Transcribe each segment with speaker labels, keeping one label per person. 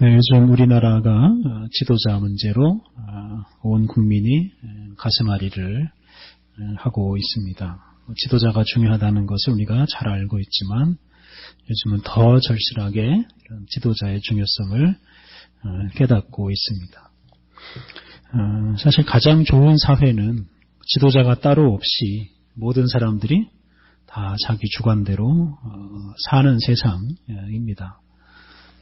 Speaker 1: 네, 요즘 우리나라가 어, 지도자 문제로 어, 온 국민이 가슴앓이를 하고 있습니다. 지도자가 중요하다는 것을 우리가 잘 알고 있지만 요즘은 더 절실하게 지도자의 중요성을 깨닫고 있습니다. 사실 가장 좋은 사회는 지도자가 따로 없이 모든 사람들이 다 자기 주관대로 사는 세상입니다.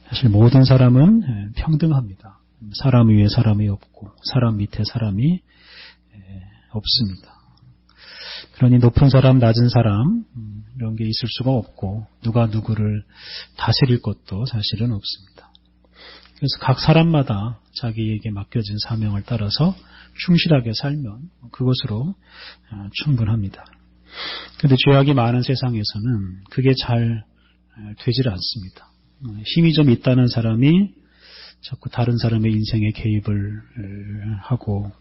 Speaker 1: 사실 모든 사람은 예, 평등합니다. 사람 위에 사람이 없고 사람 밑에 사람이 예, 없습니다. 그러니 높은 사람, 낮은 사람 음, 이런 게 있을 수가 없고 누가 누구를 다스릴 것도 사실은 없습니다. 그래서 각 사람마다 자기에게 맡겨진 사명을 따라서 충실하게 살면 그것으로 어, 충분합니다. 그런데 죄악이 많은 세상에서는 그게 잘 어, 되질 않습니다. 힘이 좀 있다는 사람이 자꾸 다른 사람의 인생에 개입을 하고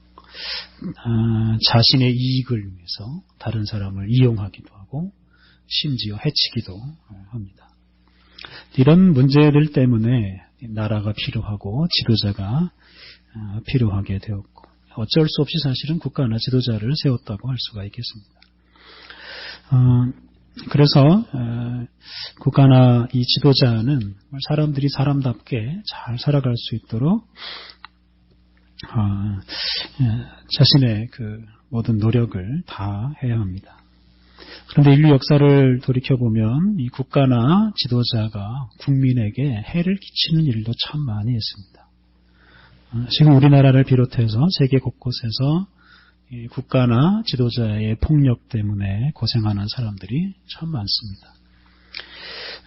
Speaker 1: 아, 자신의 이익을 위해서 다른 사람을 이용하기도 하고 심지어 해치기도 합니다. 이런 문제들 때문에 나라가 필요하고 지도자가 아, 필요하게 되었고 어쩔 수 없이 사실은 국가나 지도자를 세웠다고 할 수가 있겠습니다. 어, 그래서 어, 국가나 이 지도자는 사람들이 사람답게 잘 살아갈 수 있도록 어, 예, 자신의 그 모든 노력을 다 해야 합니다. 그런데 인류 역사를 돌이켜보면 이 국가나 지도자가 국민에게 해를 끼치는 일도 참 많이 했습니다. 어, 지금 우리나라를 비롯해서 세계 곳곳에서 국가나 지도자의 폭력 때문에 고생하는 사람들이 참 많습니다.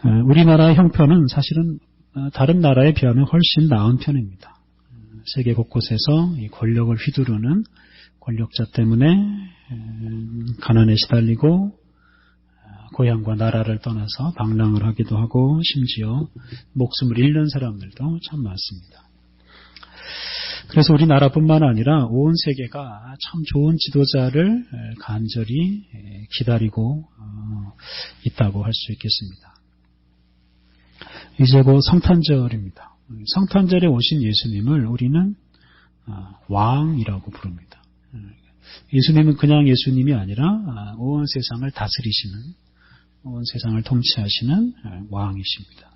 Speaker 1: 어, 우리나라 형편은 사실은 어, 다른 나라에 비하면 훨씬 나은 편입니다. 어, 세계 곳곳에서 권력을 휘두르는 권력자 때문에 가난에 시달리고 고향과 나라를 떠나서 방랑을 하기도 하고 심지어 목숨을 잃는 사람들도 참 많습니다. 그래서 우리나라뿐만 아니라 온 세계가 참 좋은 지도자를 간절히 기다리고 어, 있다고 할 수 있겠습니다. 이제 곧 성탄절입니다. 성탄절에 오신 예수님을 우리는 어, 왕이라고 부릅니다. 예수님은 그냥 예수님이 아니라 어, 온 세상을 다스리시는 온 세상을 통치하시는 왕이십니다.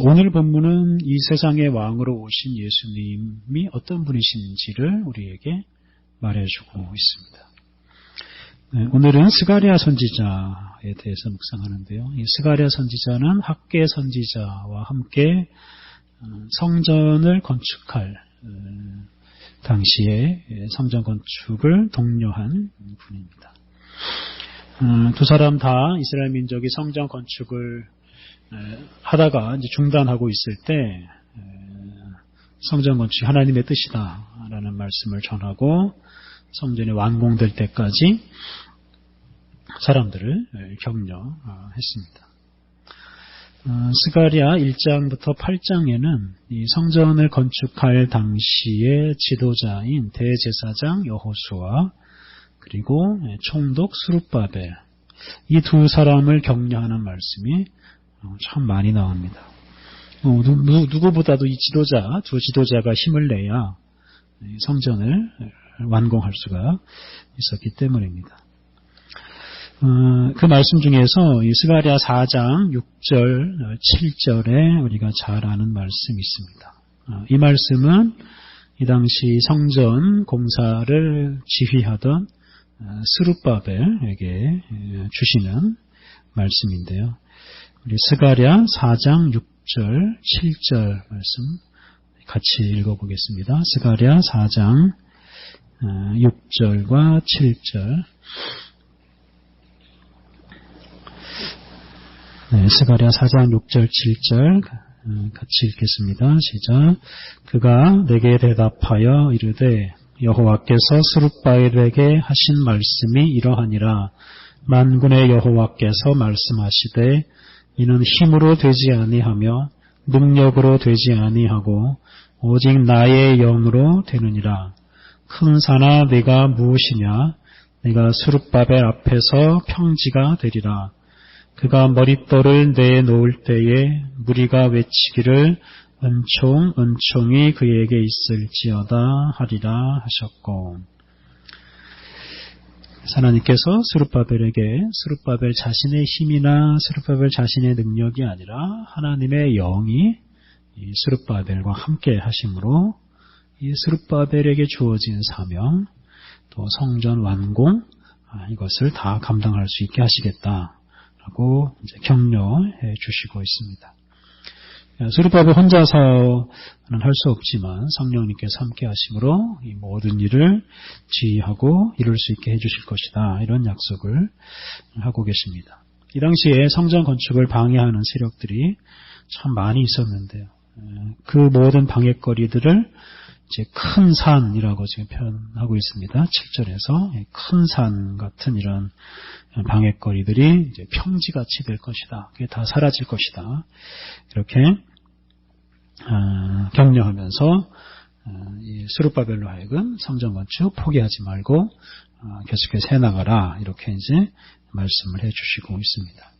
Speaker 1: 오늘 본문은 이 세상의 왕으로 오신 예수님이 어떤 분이신지를 우리에게 말해주고 있습니다. 네, 오늘은 스가리아 선지자에 대해서 묵상하는데요. 이 스가리아 선지자는 학계 선지자와 함께 어, 성전을 건축할 어, 당시에 성전 건축을 독려한 분입니다. 어, 두 사람 다 이스라엘 민족이 성전 건축을 하다가 이제 중단하고 있을 때 성전 건축이 하나님의 뜻이다라는 말씀을 전하고 성전이 완공될 때까지 사람들을 격려했습니다. 어, 스가리아 1장부터 8장에는 이 성전을 건축할 당시의 지도자인 대제사장 여호수아 그리고 총독 수룹바벨 이 두 사람을 격려하는 말씀이 어, 참 많이 나옵니다. 어, 누구, 보다도 이 지도자, 두 지도자가 힘을 내야 성전을 완공할 수가 있었기 때문입니다. 어, 그 말씀 중에서 스가리아 4장 6절, 7절에 우리가 잘 아는 말씀이 있습니다. 이 말씀은 이 당시 성전 공사를 지휘하던 스룹바벨에게 주시는 말씀인데요. 우리 스가랴 4장 6절, 7절 말씀 같이 읽어보겠습니다. 스가랴 4장 6절과 어, 7절 네, 스가랴 4장 6절 7절 어, 같이 읽겠습니다. 시작. 그가 내게 대답하여 이르되 여호와께서 스룹바엘에게 하신 말씀이 이러하니라 만군의 여호와께서 말씀하시되 이는 힘으로 되지 아니하며 능력으로 되지 아니하고 오직 나의 영으로 되느니라. 큰 산아 내가 무엇이냐? 내가 수룹바벨 앞에서 평지가 되리라. 그가 머릿돌을 내놓을 때에 무리가 외치기를 은총 은총이 그에게 있을지어다 하리라 하셨고 하나님께서 스룹바벨에게 스룹바벨 자신의 힘이나 스룹바벨 자신의 능력이 아니라 하나님의 영이 스룹바벨과 함께 하심으로 이 스룹바벨에게 주어진 사명 또 성전 완공 아, 이것을 다 감당할 수 있게 하시겠다라고 격려해 주시고 있습니다. 수르바벨 혼자서는 할 수 없지만 성령님께서 함께 하심으로 이 모든 일을 지휘하고 이룰 수 있게 해주실 것이다. 이런 약속을 하고 계십니다. 이 당시에 성전 건축을 방해하는 세력들이 참 많이 있었는데요. 그 모든 방해거리들을 이제 큰 산이라고 지금 표현하고 있습니다. 7절에서 큰 산 같은 이런 방해거리들이 이제 평지같이 될 것이다. 그게 다 사라질 것이다. 이렇게 어, 격려하면서 어, 수르바벨로 하여금 성전 건축 포기하지 말고 어, 계속해서 해나가라 이렇게 이제 말씀을 해주시고 있습니다.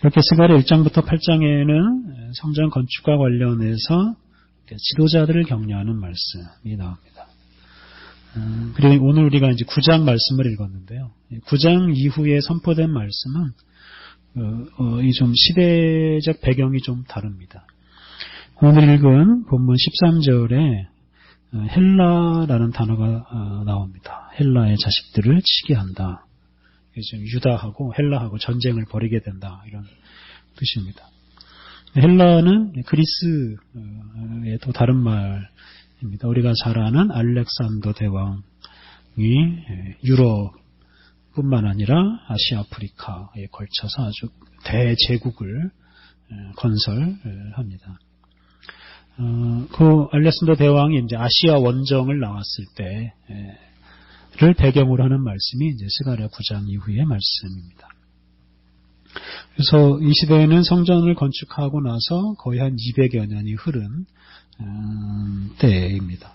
Speaker 1: 이렇게 스가랴 1장부터 8장에는 성전 건축과 관련해서 지도자들을 격려하는 말씀이 나옵니다. 그리고 오늘 우리가 이제 9장 말씀을 읽었는데요. 9장 이후에 선포된 말씀은 좀 시대적 배경이 좀 다릅니다. 오늘 읽은 본문 13절에 어, 헬라라는 단어가 어, 나옵니다. 헬라의 자식들을 치게 한다. 지금 유다하고 헬라하고 전쟁을 벌이게 된다. 이런 뜻입니다. 헬라는 그리스의 또 다른 말입니다. 우리가 잘 아는 알렉산더 대왕이 유럽뿐만 아니라 아시아 아프리카에 걸쳐서 아주 대제국을 건설합니다. 어, 그 알렉산더 대왕이 이제 아시아 원정을 나왔을 때를 배경으로 하는 말씀이 이제 스가랴 9장 이후의 말씀입니다. 그래서 이 시대에는 성전을 건축하고 나서 거의 한 200여 년이 흐른 음, 때입니다.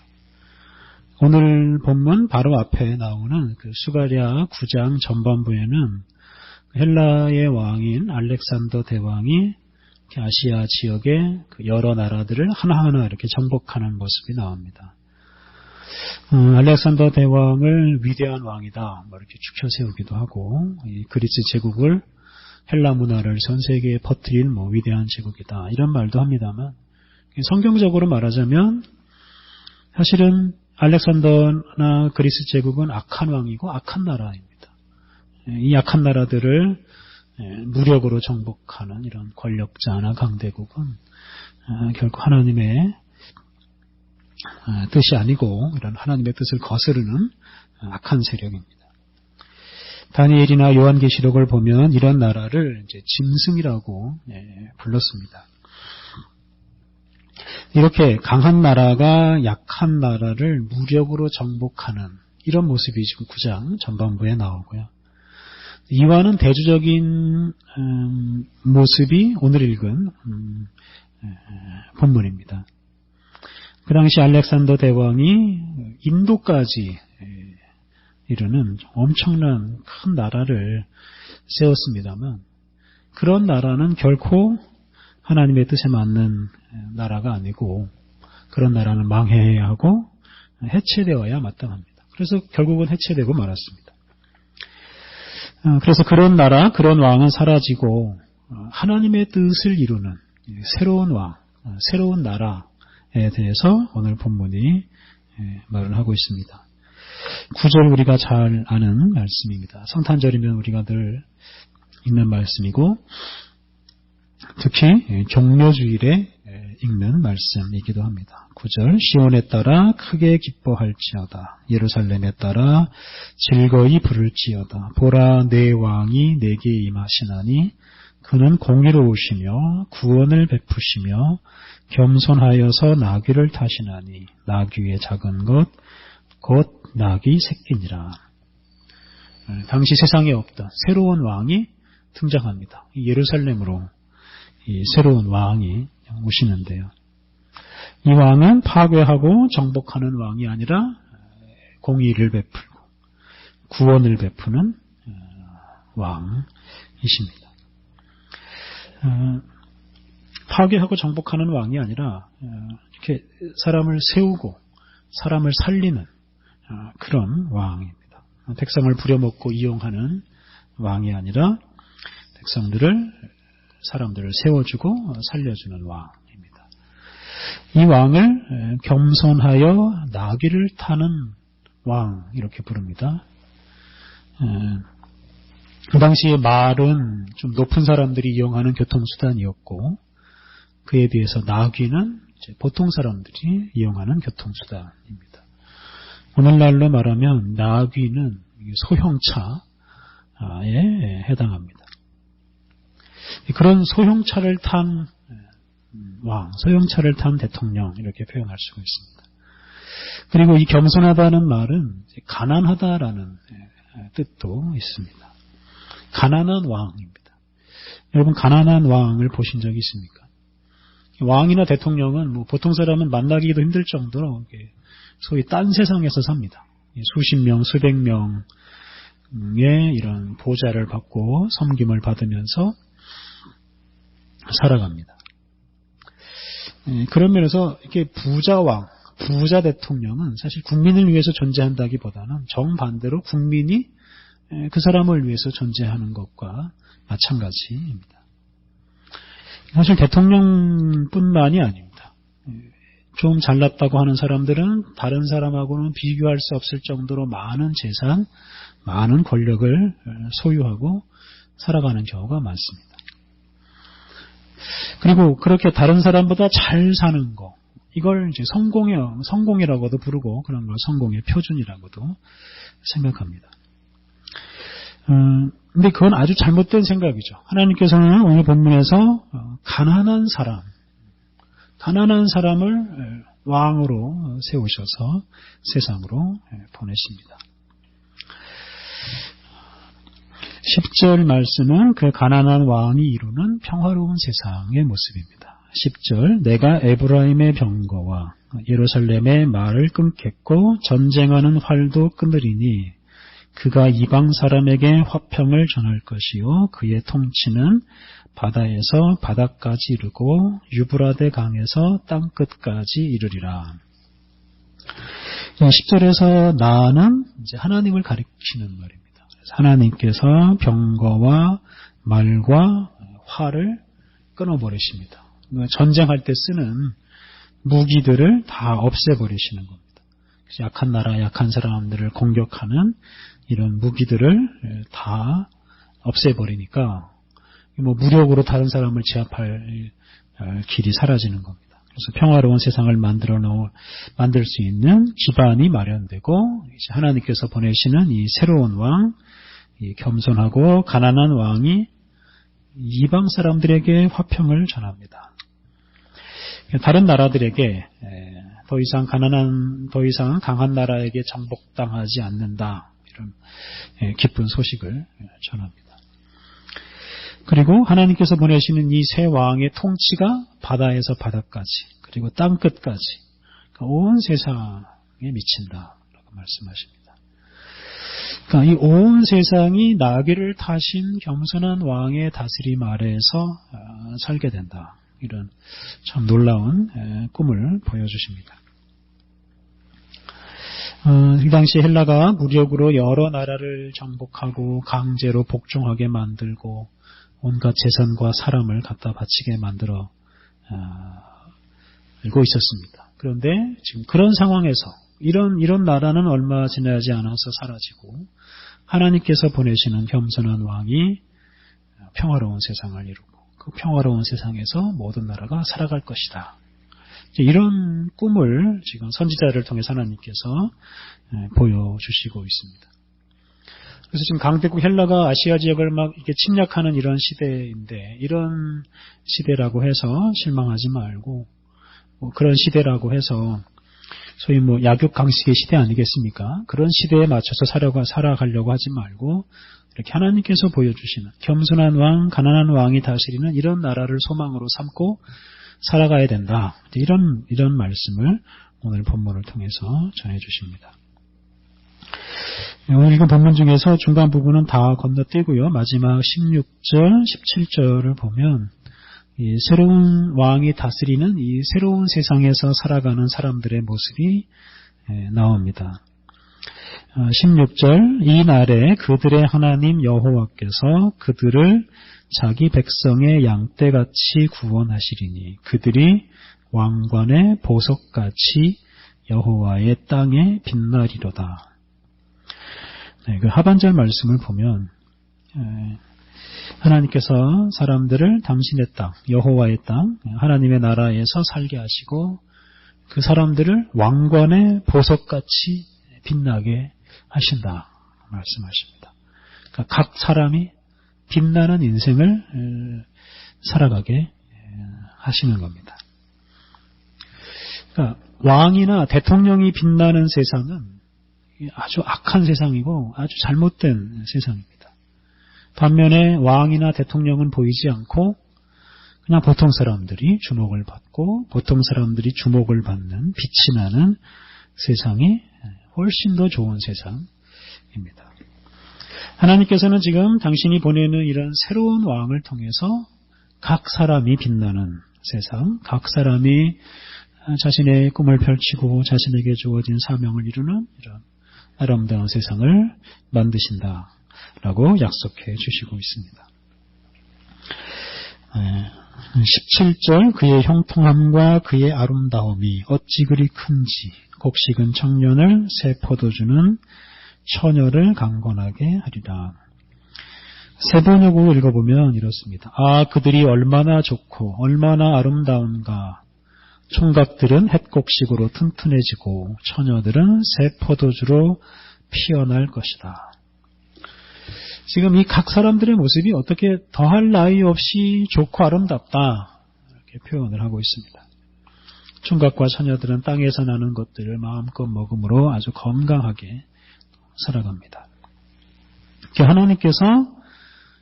Speaker 1: 오늘 본문 바로 앞에 나오는 그 수가랴 9장 전반부에는 헬라의 왕인 알렉산더 대왕이 아시아 지역의 그 여러 나라들을 하나하나 이렇게 정복하는 모습이 나옵니다. 음, 알렉산더 대왕을 위대한 왕이다, 뭐 이렇게 축혀 세우기도 하고, 그리스 제국을 헬라 문화를 전 세계에 퍼뜨린 뭐 위대한 제국이다 이런 말도 합니다만 성경적으로 말하자면 사실은 알렉산더나 그리스 제국은 악한 왕이고 악한 나라입니다. 이 악한 나라들을 예, 무력으로 정복하는 이런 권력자나 강대국은 아, 결코 하나님의 아, 뜻이 아니고 이런 하나님의 뜻을 거스르는 악한 세력입니다. 다니엘이나 요한계시록을 보면 이런 나라를 이제 짐승이라고 예, 불렀습니다. 이렇게 강한 나라가 약한 나라를 무력으로 정복하는 이런 모습이 지금 9장 전반부에 나오고요. 이와는 대조적인 음, 모습이 오늘 읽은 음, 본문입니다. 그 당시 알렉산더 대왕이 인도까지 이르는 엄청난 큰 나라를 세웠습니다만 그런 나라는 결코 하나님의 뜻에 맞는 나라가 아니고 그런 나라는 망해야 하고 해체되어야 마땅합니다. 그래서 결국은 해체되고 말았습니다. 어, 그래서 그런 나라, 그런 왕은 사라지고 어, 하나님의 뜻을 이루는 새로운 왕, 어, 새로운 나라에 대해서 오늘 본문이 예, 말을 하고 있습니다. 구절 우리가 잘 아는 말씀입니다. 성탄절이면 우리가 늘 읽는 말씀이고 특히 종료주일에 읽는 말씀이기도 합니다. 9절 시온에 따라 크게 기뻐할지어다 예루살렘에 따라 즐거이 부를지어다 보라 내 왕이 내게 임하시나니 그는 공의로우시며 구원을 베푸시며 겸손하여서 나귀를 타시나니 나귀의 작은 것 곧 나귀 새끼니라. 당시 세상에 없던 새로운 왕이 등장합니다. 예루살렘으로 새로운 왕이 오시는데요. 이 왕은 파괴하고 정복하는 왕이 아니라 공의를 베풀고 구원을 베푸는 어, 왕이십니다. 어, 파괴하고 정복하는 왕이 아니라 어, 이렇게 사람을 세우고 사람을 살리는 어, 그런 왕입니다. 백성을 부려먹고 이용하는 왕이 아니라 백성들을 사람들을 세워주고 살려주는 왕입니다. 이 왕을 겸손하여 나귀를 타는 왕 이렇게 부릅니다. 그 당시에 말은 좀 높은 사람들이 이용하는 교통수단이었고 그에 비해서 나귀는 보통 사람들이 이용하는 교통수단입니다. 오늘날로 말하면 나귀는 소형차에 해당합니다. 그런 소형차를 탄 왕, 소형차를 탄 대통령 이렇게 표현할 수가 있습니다. 그리고 이 겸손하다는 말은 가난하다라는 뜻도 있습니다. 가난한 왕입니다. 여러분 가난한 왕을 보신 적이 있습니까? 왕이나 대통령은 뭐 보통 사람은 만나기도 힘들 정도로 소위 딴 세상에서 삽니다. 수십 명, 수백 명의 이런 보좌를 받고 섬김을 받으면서 살아갑니다. 예, 그런 면에서 이렇게 부자왕, 부자 대통령은 사실 국민을 위해서 존재한다기보다는 정반대로 국민이 예, 그 사람을 위해서 존재하는 것과 마찬가지입니다. 사실 대통령뿐만이 아닙니다. 예, 좀 잘났다고 하는 사람들은 다른 사람하고는 비교할 수 없을 정도로 많은 재산, 많은 권력을 소유하고 살아가는 경우가 많습니다. 그리고 그렇게 다른 사람보다 잘 사는 거, 이걸 이제 성공의, 성공이라고도 부르고 그런 걸 성공의 표준이라고도 생각합니다. 음, 근데 그건 아주 잘못된 생각이죠. 하나님께서는 오늘 본문에서 어, 가난한 사람, 가난한 사람을 왕으로 세우셔서 세상으로 보내십니다. 10절 말씀은 그 가난한 왕이 이루는 평화로운 세상의 모습입니다. 10절 내가 에브라임의 병거와 예루살렘의 말을 끊겠고 전쟁하는 활도 끊으리니 그가 이방 사람에게 화평을 전할 것이요 그의 통치는 바다에서 바다까지 이르고 유브라데 강에서 땅 끝까지 이르리라. 10절에서 나는 이제 하나님을 가리키는 말입니다. 하나님께서 병거와 말과 활을 끊어버리십니다. 전쟁할 때 쓰는 무기들을 다 없애버리시는 겁니다. 약한 나라, 약한 사람들을 공격하는 이런 무기들을 다 없애버리니까 뭐 무력으로 다른 사람을 제압할 길이 사라지는 겁니다. 그래서 평화로운 세상을 만들어 놓을 만들 수 있는 기반이 마련되고 하나님께서 보내시는 이 새로운 왕, 겸손하고 가난한 왕이 이방 사람들에게 화평을 전합니다. 다른 나라들에게 더 이상 가난한, 더 이상 강한 나라에게 정복당하지 않는다. 이런 기쁜 소식을 전합니다. 그리고 하나님께서 보내시는 이새 왕의 통치가 바다에서 바다까지, 그리고 땅 끝까지, 온 세상에 미친다 라고 말씀하십니다. 그러니까 이 온 세상이 나귀를 타신 겸손한 왕의 다스림 아래에서 어, 살게 된다. 이런 참 놀라운 꿈을 보여주십니다. 어, 이 당시 헬라가 무력으로 여러 나라를 정복하고 강제로 복종하게 만들고 온갖 재산과 사람을 갖다 바치게 만들어 알고 어, 있었습니다. 그런데 지금 그런 상황에서 이런 이런 나라는 얼마 지나지 않아서 사라지고 하나님께서 보내시는 겸손한 왕이 평화로운 세상을 이루고 그 평화로운 세상에서 모든 나라가 살아갈 것이다. 이런 꿈을 지금 선지자를 통해 하나님께서 보여주시고 있습니다. 그래서 지금 강대국 헬라가 아시아 지역을 막 이렇게 침략하는 이런 시대인데 이런 시대라고 해서 실망하지 말고 뭐 그런 시대라고 해서 소위 뭐 약육 강식의 시대 아니겠습니까? 그런 시대에 맞춰서 살아가, 살아가려고 하지 말고 이렇게 하나님께서 보여주시는 겸손한 왕, 가난한 왕이 다스리는 이런 나라를 소망으로 삼고 살아가야 된다. 이런 이런 말씀을 오늘 본문을 통해서 전해 주십니다. 오늘 읽은 본문 중에서 중간 부분은 다 건너뛰고요. 마지막 16절, 17절을 보면 새로운 왕이 다스리는 이 새로운 세상에서 살아가는 사람들의 모습이 나옵니다. 16절 어, 이 날에 그들의 하나님 여호와께서 그들을 자기 백성의 양떼같이 구원하시리니 그들이 왕관의 보석같이 여호와의 땅에 빛나리로다. 네, 그 하반절 말씀을 보면 하나님께서 사람들을 당신의 땅, 여호와의 땅, 하나님의 나라에서 살게 하시고 그 사람들을 왕관의 보석같이 빛나게 하신다 말씀하십니다. 그러니까 각 사람이 빛나는 인생을 살아가게 하시는 겁니다. 그러니까 왕이나 대통령이 빛나는 세상은 아주 악한 세상이고 아주 잘못된 세상입니다. 반면에 왕이나 대통령은 보이지 않고 그냥 보통 사람들이 주목을 받고 보통 사람들이 주목을 받는 빛이 나는 세상이 훨씬 더 좋은 세상입니다. 하나님께서는 지금 당신이 보내는 이런 새로운 왕을 통해서 각 사람이 빛나는 세상, 각 사람이 자신의 꿈을 펼치고 자신에게 주어진 사명을 이루는 이런 아름다운 세상을 만드신다 라고 약속해 주시고 있습니다. 17절 그의 형통함과 그의 아름다움이 어찌 그리 큰지 곡식은 청년을 새 포도주는 처녀를 강건하게 하리라. 세번역으로 읽어보면 이렇습니다. 아 그들이 얼마나 좋고 얼마나 아름다운가 총각들은 햇곡식으로 튼튼해지고 처녀들은 새 포도주로 피어날 것이다. 지금 이 각 사람들의 모습이 어떻게 더할 나위 없이 좋고 아름답다 이렇게 표현을 하고 있습니다. 총각과 처녀들은 땅에서 나는 것들을 마음껏 먹음으로 아주 건강하게 살아갑니다. 하나님께서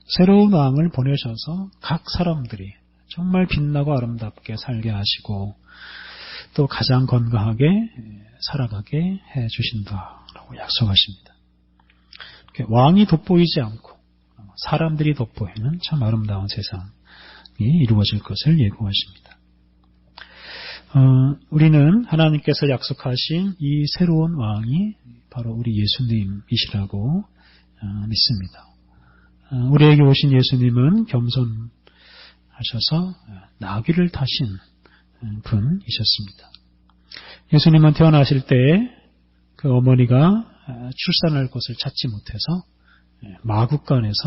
Speaker 1: 새로운 왕을 보내셔서 각 사람들이 정말 빛나고 아름답게 살게 하시고 또 가장 건강하게 살아가게 해 주신다라고 약속하십니다. 왕이 돋보이지 않고 사람들이 돋보이는 참 아름다운 세상이 이루어질 것을 예고하십니다. 어, 우리는 하나님께서 약속하신 이 새로운 왕이 바로 우리 예수님이시라고 어, 믿습니다. 어, 우리에게 오신 예수님은 겸손하셔서 나귀를 타신 분이셨습니다. 예수님은 태어나실 때 그 어머니가 출산할 곳을 찾지 못해서 마국간에서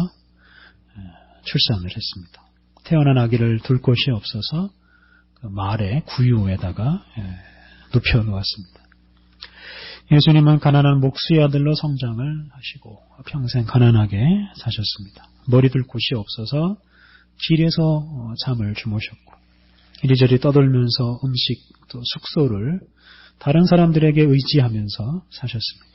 Speaker 1: 출산을 했습니다. 태어난 아기를 둘 곳이 없어서 그 말의 구유에다가 눕혀 놓았습니다. 예수님은 가난한 목수의 아들로 성장을 하시고 평생 가난하게 사셨습니다. 머리 둘 곳이 없어서 길에서 어, 잠을 주무셨고 이리저리 떠돌면서 음식 또 숙소를 다른 사람들에게 의지하면서 사셨습니다.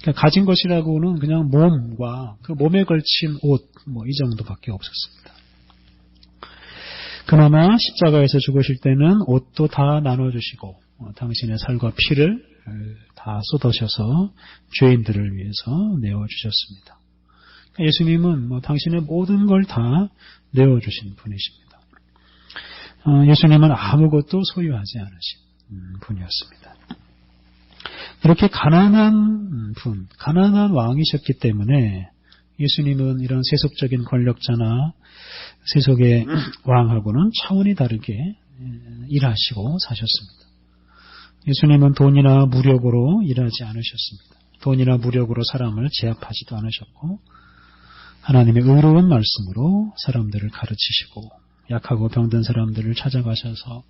Speaker 1: 그러니까 가진 것이라고는 그냥 몸과 그 몸에 걸친 옷, 뭐 이 정도밖에 없었습니다. 그나마 십자가에서 죽으실 때는 옷도 다 나눠주시고 어, 당신의 살과 피를 어, 다 쏟으셔서 죄인들을 위해서 내어주셨습니다. 그러니까 예수님은 뭐 당신의 모든 걸 다 내어주신 분이십니다. 어, 예수님은 아무것도 소유하지 않으신 음, 분이었습니다. 이렇게 가난한 분, 가난한 왕이셨기 때문에 예수님은 이런 세속적인 권력자나 세속의 왕하고는 차원이 다르게 일하시고 사셨습니다. 예수님은 돈이나 무력으로 일하지 않으셨습니다. 돈이나 무력으로 사람을 제압하지도 않으셨고 하나님의 의로운 말씀으로 사람들을 가르치시고 약하고 병든 사람들을 찾아가셔서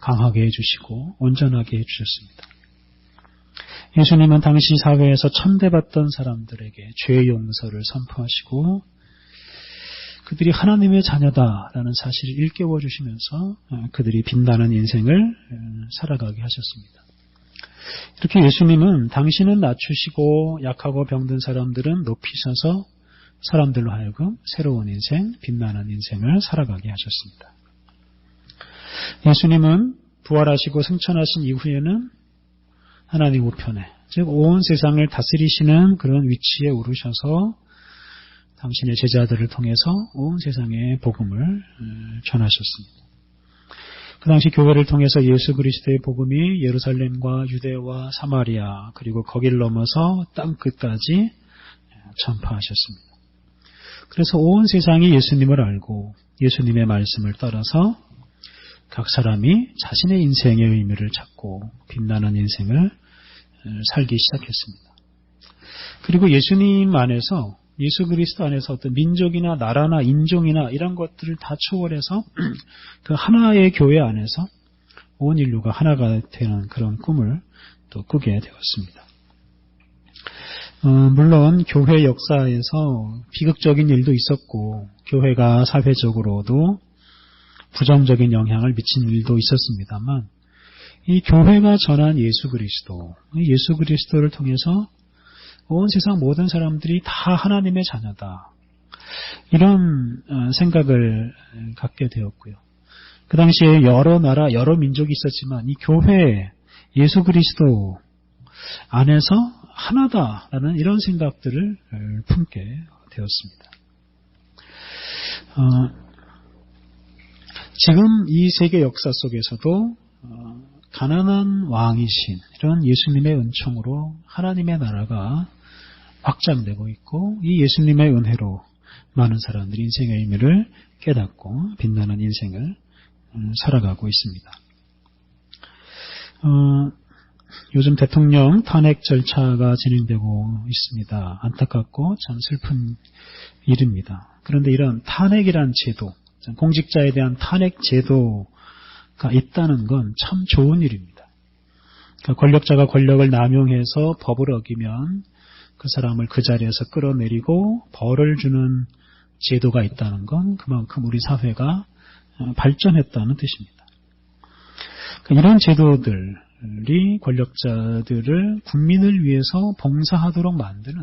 Speaker 1: 강하게 해주시고 온전하게 해주셨습니다. 예수님은 당시 사회에서 천대받던 사람들에게 죄 용서를 선포하시고 그들이 하나님의 자녀다라는 사실을 일깨워 주시면서 그들이 빛나는 인생을 살아가게 하셨습니다. 이렇게 예수님은 당신은 낮추시고 약하고 병든 사람들은 높이셔서 사람들로 하여금 새로운 인생, 빛나는 인생을 살아가게 하셨습니다. 예수님은 부활하시고 승천하신 이후에는 하나님 우편에, 즉 온 세상을 다스리시는 그런 위치에 오르셔서 당신의 제자들을 통해서 온 세상에 복음을 어, 전하셨습니다. 그 당시 교회를 통해서 예수 그리스도의 복음이 예루살렘과 유대와 사마리아 그리고 거기를 넘어서 땅 끝까지 전파하셨습니다. 그래서 온 세상이 예수님을 알고 예수님의 말씀을 따라서 각 사람이 자신의 인생의 의미를 찾고 빛나는 인생을 살기 시작했습니다. 그리고 예수님 안에서 예수 그리스도 안에서 어떤 민족이나 나라나 인종이나 이런 것들을 다 초월해서 그 하나의 교회 안에서 온 인류가 하나가 되는 그런 꿈을 또 꾸게 되었습니다. 어, 물론 교회 역사에서 비극적인 일도 있었고 교회가 사회적으로도 부정적인 영향을 미친 일도 있었습니다만 이 교회가 전한 예수 그리스도, 예수 그리스도를 통해서 온 세상 모든 사람들이 다 하나님의 자녀다. 이런 어, 생각을 갖게 되었고요. 그 당시에 여러 나라, 여러 민족이 있었지만 이 교회, 예수 그리스도 안에서 하나다라는 이런 생각들을 품게 되었습니다. 어, 지금 이 세계 역사 속에서도 어, 가난한 왕이신 이런 예수님의 은총으로 하나님의 나라가 확장되고 있고 이 예수님의 은혜로 많은 사람들이 인생의 의미를 깨닫고 빛나는 인생을 음, 살아가고 있습니다. 어, 요즘 대통령 탄핵 절차가 진행되고 있습니다. 안타깝고 참 슬픈 일입니다. 그런데 이런 탄핵이란 제도, 공직자에 대한 탄핵 제도 가 있다는 건 참 좋은 일입니다. 그러니까 권력자가 권력을 남용해서 법을 어기면 그 사람을 그 자리에서 끌어내리고 벌을 주는 제도가 있다는 건 그만큼 우리 사회가 발전했다는 뜻입니다. 그러니까 이런 제도들이 권력자들을 국민을 위해서 봉사하도록 만드는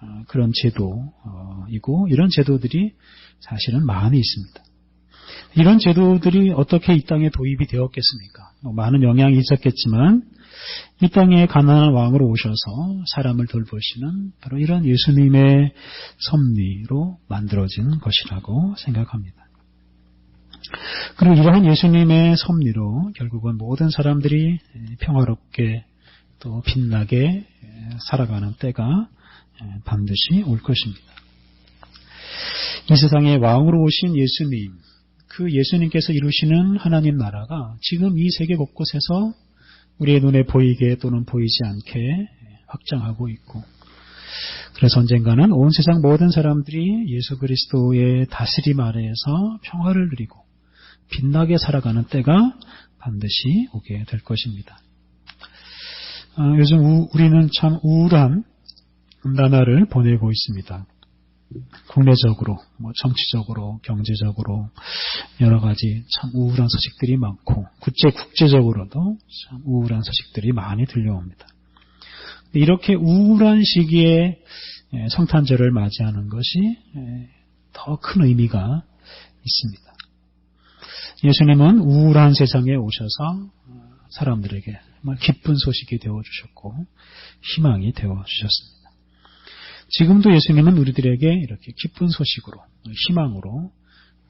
Speaker 1: 어, 그런 제도이고 이런 제도들이 사실은 많이 있습니다. 이런 제도들이 어떻게 이 땅에 도입이 되었겠습니까? 뭐 많은 영향이 있었겠지만 이 땅에 가난한 왕으로 오셔서 사람을 돌보시는 바로 이런 예수님의 섭리로 만들어진 것이라고 생각합니다. 그리고 이러한 예수님의 섭리로 결국은 모든 사람들이 평화롭게 또 빛나게 살아가는 때가 반드시 올 것입니다. 이 세상에 왕으로 오신 예수님, 그 예수님께서 이루시는 하나님 나라가 지금 이 세계 곳곳에서 우리의 눈에 보이게 또는 보이지 않게 확장하고 있고 그래서 언젠가는 온 세상 모든 사람들이 예수 그리스도의 다스림 아래에서 평화를 누리고 빛나게 살아가는 때가 반드시 오게 될 것입니다. 아, 요즘 우, 우리는 참 우울한 나날을 보내고 있습니다. 국내적으로, 뭐 정치적으로, 경제적으로 여러 가지 참 우울한 소식들이 많고 국제 국제적으로도 참 우울한 소식들이 많이 들려옵니다. 이렇게 우울한 시기에 예, 성탄절을 맞이하는 것이 예, 더큰 의미가 있습니다. 예수님은 우울한 세상에 오셔서 사람들에게 기쁜 소식이 되어 주셨고 희망이 되어 주셨습니다. 지금도 예수님은 우리들에게 이렇게 기쁜 소식으로, 희망으로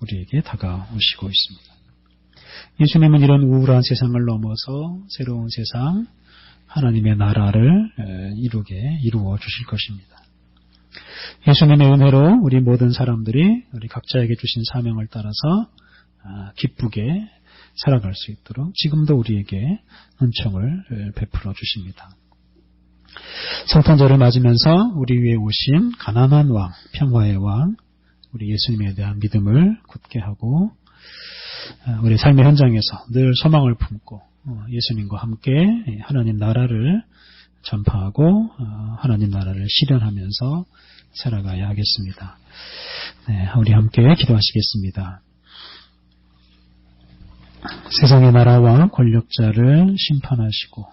Speaker 1: 우리에게 다가오시고 있습니다. 예수님은 이런 우울한 세상을 넘어서 새로운 세상, 하나님의 나라를 이루게 이루어 주실 것입니다. 예수님의 은혜로 우리 모든 사람들이 우리 각자에게 주신 사명을 따라서 아, 기쁘게 살아갈 수 있도록 지금도 우리에게 은총을 베풀어 주십니다. 성탄절을 맞으면서 우리 위에 오신 가난한 왕, 평화의 왕, 우리 예수님에 대한 믿음을 굳게 하고 아, 우리 삶의 현장에서 늘 소망을 품고 어, 예수님과 함께 하나님 나라를 전파하고 어, 하나님 나라를 실현하면서 살아가야 하겠습니다. 네, 우리 함께 기도하시겠습니다. 세상의 나라와 권력자를 심판하시고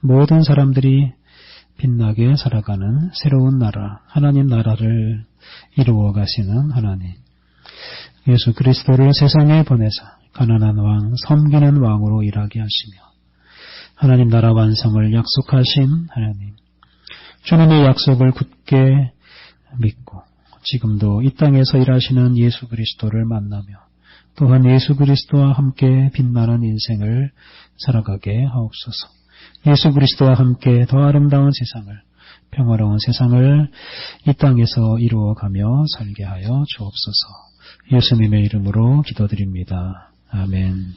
Speaker 1: 모든 사람들이 빛나게 살아가는 새로운 나라, 하나님 나라를 이루어 가시는 하나님. 예수 그리스도를 세상에 보내서 가난한 왕, 섬기는 왕으로 일하게 하시며 하나님 나라 완성을 약속하신 하나님. 주님의 약속을 굳게 믿고 지금도 이 땅에서 일하시는 예수 그리스도를 만나며 또한 예수 그리스도와 함께 빛나는 인생을 살아가게 하옵소서. 예수 그리스도와 함께 더 아름다운 세상을 평화로운 세상을 이 땅에서 이루어가며 살게 하여 주옵소서. 예수님의 이름으로 기도드립니다. 아멘.